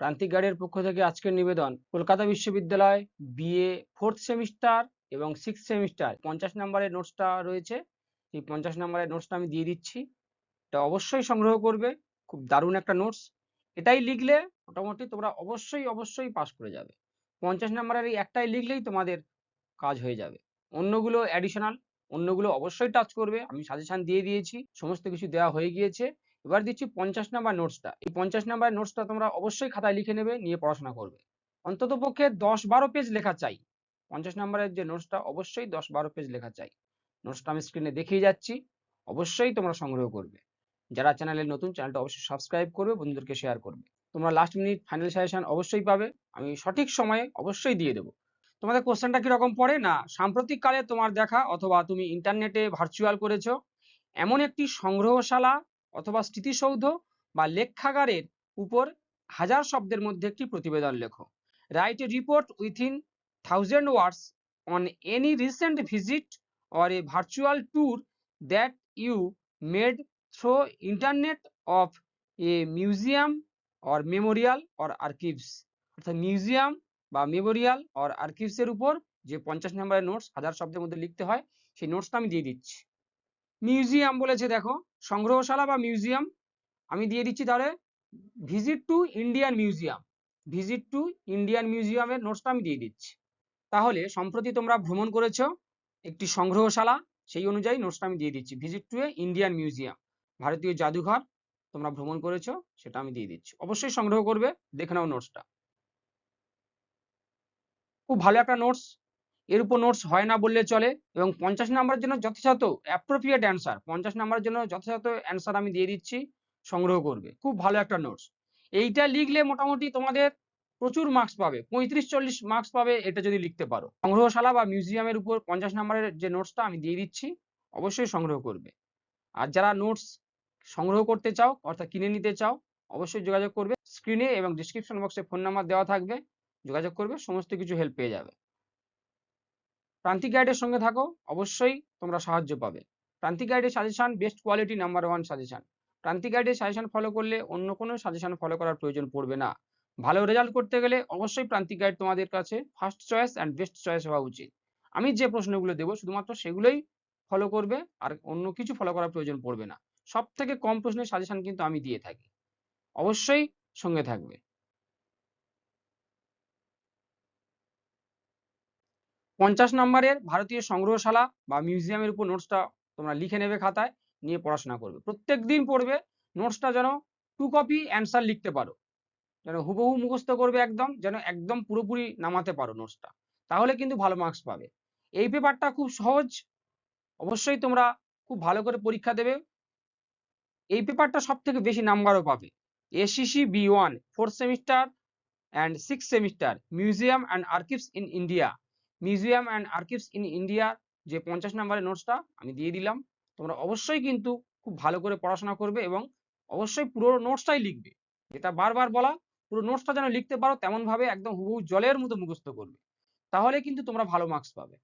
প্রান্তিক গাইডের পক্ষ থেকে আজকের নিবেদন। কলকাতা বিশ্ববিদ্যালয় বিএ ফোর্থ সেমিস্টার এবং সিক্স সেমিস্টার পঞ্চাশ নম্বরের নোটসটা রয়েছে। এই পঞ্চাশ নম্বরের নোটসটা আমি দিয়ে দিচ্ছি। এটা অবশ্যই সংগ্রহ করবে। খুব দারুণ একটা নোটস এটাই লিখলে মোটামুটি তোমরা অবশ্যই অবশ্যই পাস করে যাবে। পঞ্চাশ নম্বরের এই একটাই লিখলেই তোমাদের কাজ হয়ে যাবে। অন্যগুলো অ্যাডিশনাল অন্যগুলো অবশ্যই টাচ করবে। আমি সাজেশন দিয়ে দিয়েছি। সমস্ত কিছু দেওয়া হয়ে গিয়েছে। এবার দিচ্ছি পঞ্চাশ নাম্বার নোটসটা এই পঞ্চাশ নাম্বার নোটসটা তোমরা অবশ্যই খাতায় লিখে নেবে, নিয়ে পড়াশোনা করবে। অন্তত পক্ষে দশ বারো পেজ লেখা চাই। পঞ্চাশ নাম্বারের যে নোটসটা অবশ্যই দশ বারো পেজ লেখা চাই। নোটসটা আমি স্ক্রিনে দেখিয়ে যাচ্ছি। অবশ্যই তোমরা সংগ্রহ করবে। যারা চ্যানেলে নতুন চ্যানেলটা অবশ্যই সাবস্ক্রাইব করবে, বন্ধুদেরকে শেয়ার করবে। তোমরা লাস্ট মিনিট ফাইনাল সাজেশন অবশ্যই পাবে। আমি সঠিক সময়ে অবশ্যই দিয়ে দেবো। তোমাদের কোশ্চেনটা কীরকম পড়ে না? সাম্প্রতিককালে তোমার দেখা অথবা তুমি ইন্টারনেটে ভার্চুয়াল করেছ। এমন একটি সংগ্রহশালা অথবা স্মৃতিসৌধ বা লেখাগারের উপর হাজার শব্দের মধ্যে একটি প্রতিবেদন লেখো। Write a report within thousand words on any recent visit or a virtual tour that you made through internet of a museum or memorial or archives অর্থাৎ মিউজিয়াম বা মেমোরিয়াল অর আর্কিভসের উপর যে পঞ্চাশ নম্বরের নোটস হাজার শব্দের মধ্যে লিখতে হয়, সেই নোটসটা আমি দিয়ে দিচ্ছি। মিউজিয়াম বলেছে, দেখো। সংগ্রহশালা বা মিউজিয়াম আমি দিয়ে দিচ্ছি তাহলে visit to Indian museum visit to Indian মিউজিয়ামের নোটসটা আমি দিয়ে দিচ্ছি। তাহলে সম্প্রতি তোমরা ভ্রমণ করেছ, একটি সংগ্রহশালা, সেই অনুযায়ী নোটসটা আমি দিয়ে দিচ্ছি। Visit to a Indian museum ভারতীয় জাদুঘর, তোমরা ভ্রমণ করেছ, সেটা আমি দিয়ে দিচ্ছি। অবশ্যই সংগ্রহ করবে, দেখে নাও নোটসটা খুব ভালো একটা নোটস এর উপর নোটস হয় না বললে চলে। এবং পঞ্চাশ নাম্বারের জন্য যথাযথ অ্যাপ্রোপ্রিয়েট অ্যান্সার পঞ্চাশ নাম্বারের জন্য যথাযথ অ্যান্সার আমি দিয়ে দিচ্ছি, সংগ্রহ করবে। খুব ভালো একটা নোটস এইটা লিখলে মোটামুটি তোমাদের প্রচুর মার্কস পাবে। পঁয়ত্রিশ, চল্লিশ মার্কস পাবে, এটা যদি লিখতে পারো। সংগ্রহশালা বা মিউজিয়ামের উপর পঞ্চাশ নাম্বারের যে নোটসটা আমি দিয়ে দিচ্ছি, অবশ্যই সংগ্রহ করবে। আর যারা নোটস সংগ্রহ করতে চাও, অর্থাৎ কিনে নিতে চাও, অবশ্যই যোগাযোগ করবে। স্ক্রিনে এবং ডিসক্রিপশন বক্সে ফোন নাম্বার দেওয়া থাকবে। যোগাযোগ করবে, সমস্ত কিছু হেল্প পেয়ে যাবে। প্রান্তিক গাইডের সঙ্গে থাকো, অবশ্যই তোমরা সাহায্য পাবে। প্রান্তিক গাইডের suggestion best quality number one suggestion Prantik গাইডের সাজেশন ফলো করলে অন্য কোনো সাজেশন ফলো করার প্রয়োজন পড়বে না। ভালো রেজাল্ট করতে গেলে অবশ্যই প্রান্তিক গাইড তোমাদের কাছে first choice and best choice হওয়া উচিত। আমি যে প্রশ্নগুলো দেবো শুধুমাত্র সেগুলোই ফলো করবে আর অন্য কিছু ফলো করার প্রয়োজন পড়বে না। সব থেকে কম প্রশ্নের সাজেশন কিন্তু আমি দিয়ে থাকি। অবশ্যই সঙ্গে থাকবে। পঞ্চাশ নম্বরের ভারতীয় সংগ্রহশালা বা মিউজিয়ামের উপর নোটসটা তোমরা লিখে নেবে খাতায়, নিয়ে পড়াশোনা করবে। প্রত্যেক দিন পড়বে নোটসটা যেন টু কপি অ্যান্সার লিখতে পারো। যেন হুবহু মুখস্থ করবে একদম, যেন একদম পুরোপুরি নামাতে পারো নোটসটা তাহলে কিন্তু ভালো মার্কস পাবে। এই পেপারটা খুব সহজ, অবশ্যই তোমরা খুব ভালো করে পরীক্ষা দেবে। এই পেপারটা সব থেকে বেশি নাম্বারও পাবে। ACC B one fourth semester and six semester museum and archives in India museum and archives in India যে পঞ্চাশ নম্বরের নোটসটা আমি দিয়ে দিলাম। তোমরা অবশ্যই কিন্তু খুব ভালো করে পড়াশোনা করবে এবং অবশ্যই পুরো নোটসটাই লিখবে। যেটা বারবার বলা, পুরো নোটসটা যেন লিখতে পারো তেমন ভাবে একদম হুবহু জলের মতো মুখস্থ করবে। তাহলে কিন্তু তোমরা ভালো মার্কস পাবে।